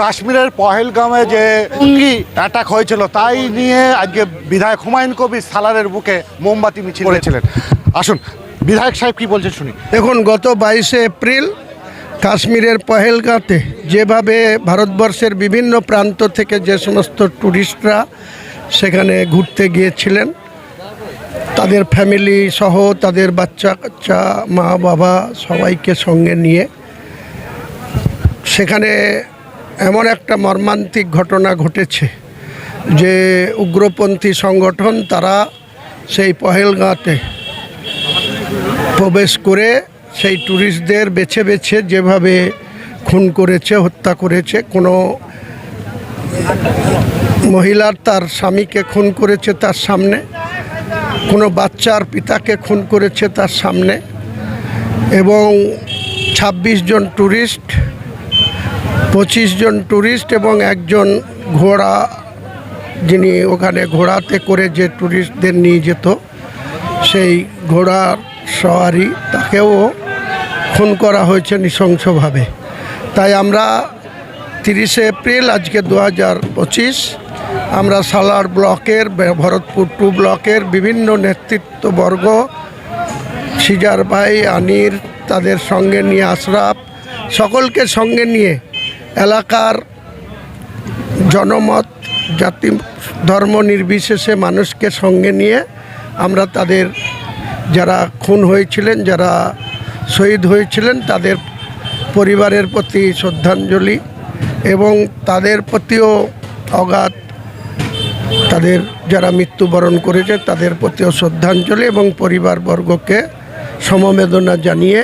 কাশ্মীরের পহেলগামে যে টঙ্গি অ্যাটাক হয়েছিল, তাই নিয়ে আজকে বিধায়ক হুমায়ুন কবির সালারের বুকে মোমবাতি মিছিল করেছিলেন। আসুন, বিধায়ক সাহেব কি বলছেন শুনি। দেখুন, গত বাইশে এপ্রিল কাশ্মীরের পহেলগাঁতে যেভাবে ভারতবর্ষের বিভিন্ন প্রান্ত থেকে যে সমস্ত ট্যুরিস্টরা সেখানে ঘুরতে গিয়েছিলেন, তাদের ফ্যামিলি সহ তাদের বাচ্চা কাচ্চা মা বাবা সবাইকে সঙ্গে নিয়ে সেখানে এমন একটা মর্মান্তিক ঘটনা ঘটেছে যে উগ্রপন্থী সংগঠন তারা সেই পহেলগাঁতে প্রবেশ করে সেই ট্যুরিস্টদের বেছে বেছে যেভাবে খুন করেছে, হত্যা করেছে, কোনো মহিলার তার স্বামীকে খুন করেছে তার সামনে, কোনো বাচ্চার পিতাকে খুন করেছে তার সামনে এবং ২৬ জন ট্যুরিস্ট পঁচিশ জন ট্যুরিস্ট এবং একজন ঘোড়া, যিনি ওখানে ঘোড়াতে করে যে ট্যুরিস্টদের নিয়ে যেত, সেই ঘোড়ার সওয়ারি তাকেও খুন করা হয়েছে নৃশংসভাবে। তাই আমরা তিরিশে এপ্রিল, আজকে দু হাজার পঁচিশ, আমরা সালার ব্লকের ভরতপুর টু ব্লকের বিভিন্ন নেতৃত্ববর্গ, সিজার ভাই, আনির, তাদের সঙ্গে নিয়ে আশরাফ, সকলকে সঙ্গে নিয়ে এলাকার জনমত, জাতি, ধর্ম নির্বিশেষে মানুষকে সঙ্গে নিয়ে আমরা তাদের যারা খুন হয়েছিলেন, যারা শহীদ হয়েছিলেন, তাদের পরিবারের প্রতি শ্রদ্ধাঞ্জলি এবং তাদের প্রতিও অগাধ তাদের যারা মৃত্যুবরণ করেছে, তাদের প্রতিও শ্রদ্ধাঞ্জলি এবং পরিবারবর্গকে সমবেদনা জানিয়ে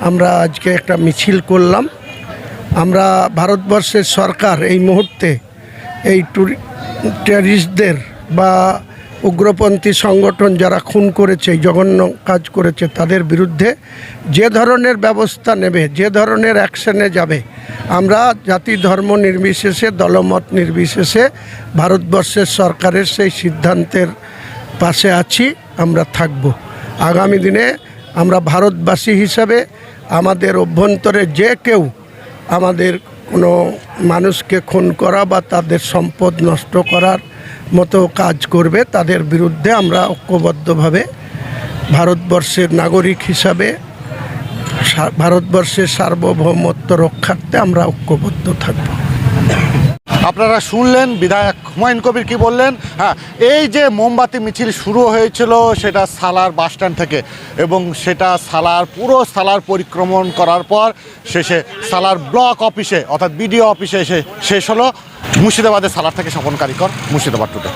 আমরা আজকে একটা মিছিল করলাম। আমরা ভারতবর্ষের সরকার এই মুহূর্তে এই টুরি টেরিস্টদের বা উগ্রপন্থী সংগঠন যারা খুন করেছে জঘন্য কাজ করেছে, তাদের বিরুদ্ধে যে ধরনের ব্যবস্থা নেবে, যে ধরনের অ্যাকশনে যাবে, আমরা জাতি ধর্ম নির্বিশেষে, দলমত নির্বিশেষে ভারতবর্ষের সরকারের সেই সিদ্ধান্তের পাশে আছি, আমরা থাকব। আগামী দিনে আমরা ভারতবাসী হিসাবে আমাদের অভ্যন্তরে যে কেউ আমাদের কোনো মানুষকে খুন করা বা তাদের সম্পদ নষ্ট করার মতো কাজ করবে, তাদের বিরুদ্ধে আমরা ঐক্যবদ্ধভাবে ভারতবর্ষের নাগরিক হিসাবে ভারতবর্ষের সার্বভৌমত্ব রক্ষার্থে আমরা ঐক্যবদ্ধ থাকব। আপনারা শুনলেন, বিধায়ক হুমায়ুন কবির কি বললেন? হ্যাঁ এই যে মোমবাতি মিছিল শুরু হয়েছিল, সেটা সালার বাসস্ট্যান্ড থেকে এবং সেটা সালার, পুরো সালার পরিক্রমণ করার পর শেষে সালার ব্লক অফিসে, অর্থাৎ বিডিও অফিসে এসে শেষ হলো। মুর্শিদাবাদের সালার থেকে স্বপন কর মুর্শিদাবাদ টুডে।